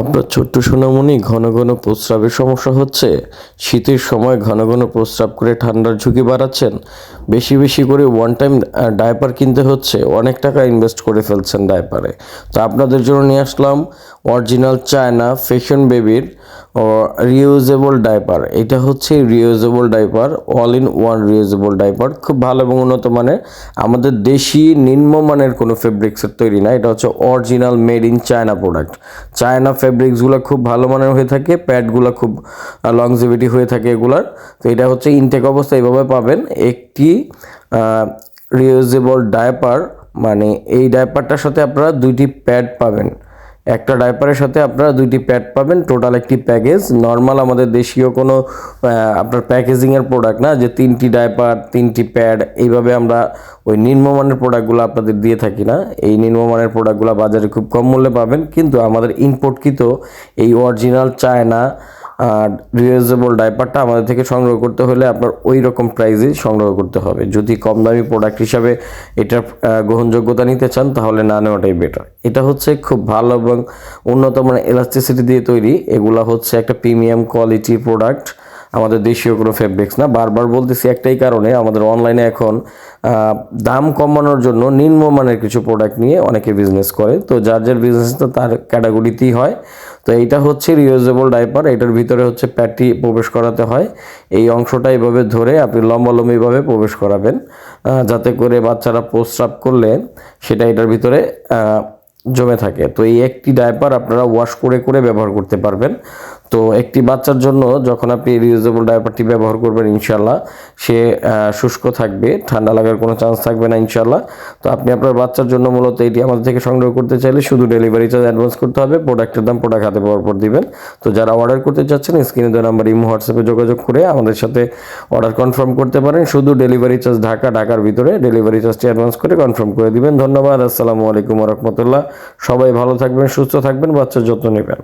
আপনার ছোট্ট সোনামণি ঘন ঘন প্রস্রাবের সমস্যা হচ্ছে। শীতের সময় ঘন ঘন প্রস্রাব করে ঠান্ডার ঝুঁকি বাড়াচ্ছেন। বেশি বেশি করে ওয়ান টাইম ডায়পার কিনতে হচ্ছে। অনেক টাকা ইনভেস্ট করে ফেলছেন ডায়পারে তো আপনাদের জন্য নিয়ে আসলাম অরিজিনাল চায়না ফ্যাশন বেবির রিউজেবল ডাইপার এটা হচ্ছে reusable diaper all in one reusable diaper খুব ভালো এবং উন্নত মানের। আমাদের দেশি নিম্নমানের কোনো ফেব্রিক্সের তৈরি না। এটা হচ্ছে original made in China product China ফেব্রিক্সগুলো খুব ভালো মানের হয়ে থাকে প্যাডগুলো খুব লংজিভিটি হয়ে থাকে এগুলার। তো এটা হচ্ছে ইনটেক অবস্থা, এইভাবে পাবেন। একটি রিউজেবল ডায়পার মানে এই ডায়পারটার সাথে আপনারা দুইটি প্যাড পাবেন। একটা ডাইপারের সাথে আপনারা দুইটি প্যাড পাবেন। টোটাল একটি প্যাকেজ নর্মাল আমাদের দেশীয় কোনো আপনার প্যাকেজিংয়ের প্রোডাক্ট না, যে তিনটি ডাইপার, তিনটি প্যাড, এইভাবে আমরা ওই নিম্নমানের প্রোডাক্টগুলো আপনাদের দিয়ে থাকি না। এই নিম্নমানের প্রোডাক্টগুলো বাজারে খুব কম মূল্যে পাবেন। কিন্তু আমাদের ইম্পোর্টকৃত এই অরিজিনাল চায়না আর রিউজেবল ডাইপারটা আমাদের থেকে সংগ্রহ করতে হলে আপনার ওই রকম প্রাইজে সংগ্রহ করতে হবে। যদি কম দামি প্রোডাক্ট হিসাবে এটার গ্রহণযোগ্যতা নিতে চান, তাহলে না নেওয়াটাই বেটার এটা হচ্ছে খুব ভালো এবং উন্নত মানের এলাস্টিসিটি দিয়ে তৈরি। এগুলা হচ্ছে একটা প্রিমিয়াম কোয়ালিটি প্রোডাক্ট আমাদের দেশীয় কোনো ফেব্রিক্স না। বারবার বলতেছি একটাই কারণে, আমাদের অনলাইনে এখন দাম কমানোর জন্য নিম্নমানের কিছু প্রোডাক্ট নিয়ে অনেকে বিজনেস করে। তো যার যার বিজনেস তো তার ক্যাটাগরিতেই হয়। তো এইটা হচ্ছে রিউজেবল ডাইপার এটার ভিতরে হচ্ছে প্যাটি প্রবেশ করাতে হয়। এই অংশটা এভাবে ধরে আপনি লম্বালম্বিভাবে প্রবেশ করাবেন যাতে করে বাচ্চারা প্রস্রাব করলে সেটা এটার ভিতরে জমে থাকে। তো এই একটি ডাইপার আপনারা ওয়াশ করে করে ব্যবহার করতে পারবেন। তো একটি বাচ্চার জন্য যখন আপনি রিউজেবল ডাইপারটি ব্যবহার করবেন ইনশাল্লাহ সে শুষ্ক থাকবে, ঠান্ডা লাগার কোনো চান্স থাকবে না ইনশাল্লাহ তো আপনি আপনার বাচ্চার জন্য মূলত এটি আমাদের থেকে সংগ্রহ করতে চাইলে শুধু ডেলিভারি চার্জ অ্যাডভান্স করতে হবে প্রোডাক্টের দাম প্রোডাক্ট হাতে পাওয়ার পর দিবেন। তো যারা অর্ডার করতে চাচ্ছেন স্ক্রিনে দেওয়া নাম্বার ইমো, হোয়াটসঅ্যাপে যোগাযোগ করে আমাদের সাথে অর্ডার কনফার্ম করতে পারেন। শুধু ডেলিভারি চার্জ ঢাকা, ঢাকার ভিতরে ডেলিভারি চার্জটি অ্যাডভান্স করে কনফার্ম করে দিবেন। ধন্যবাদ, আসসালামু আলাইকুম রহমতুল্লাহ। সবাই ভালো থাকবেন, সুস্থ থাকবেন, বাচ্চার যত্ন নেবেন।